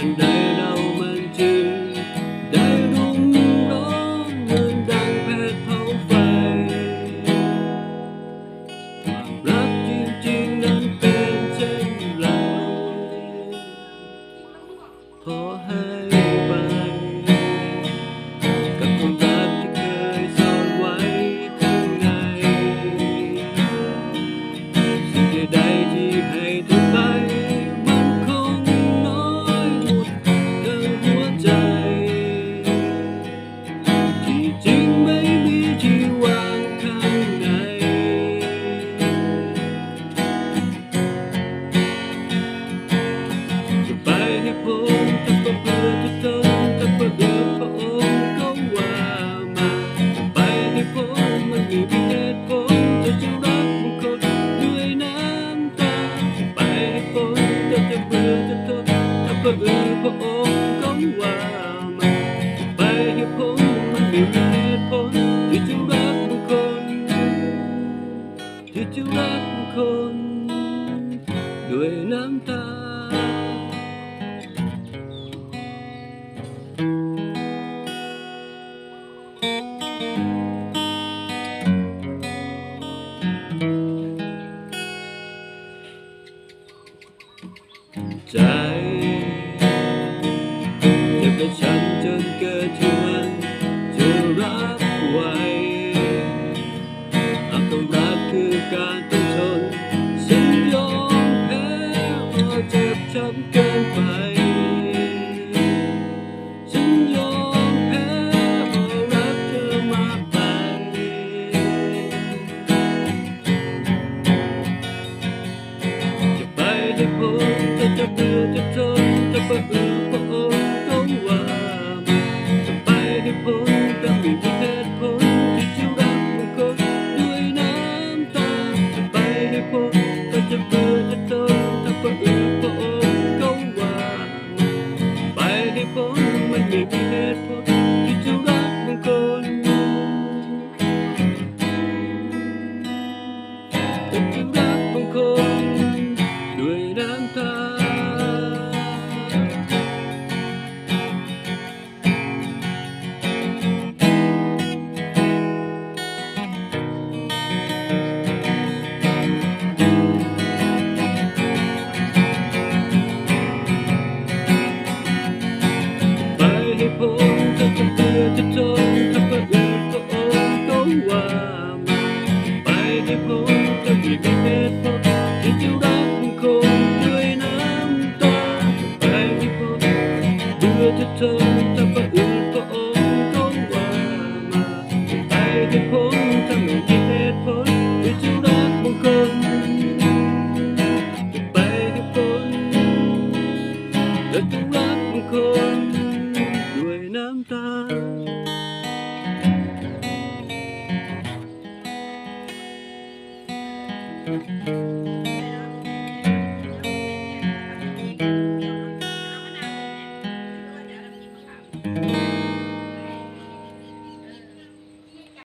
อันใดเรามันจึงได้รุ่งร้อเหมืนดังแผดเผาไฟความรักจริงๆนั้นเป็นเช่นไรขอให้ พระองค์ก็ว่ามาไปให้ผมมันมีเหตุผลที่จะรักคนที่จะรักคนด้วยน้ำตา การต้องทนฉันยอมแพ้ว่าเจ็บช้ำเกินไปฉันยอมแพ้ว่ารักเธอมากไปจะไปให้พ้จะเจอจะทนจะเป baby, head đất mắt con người nam ta.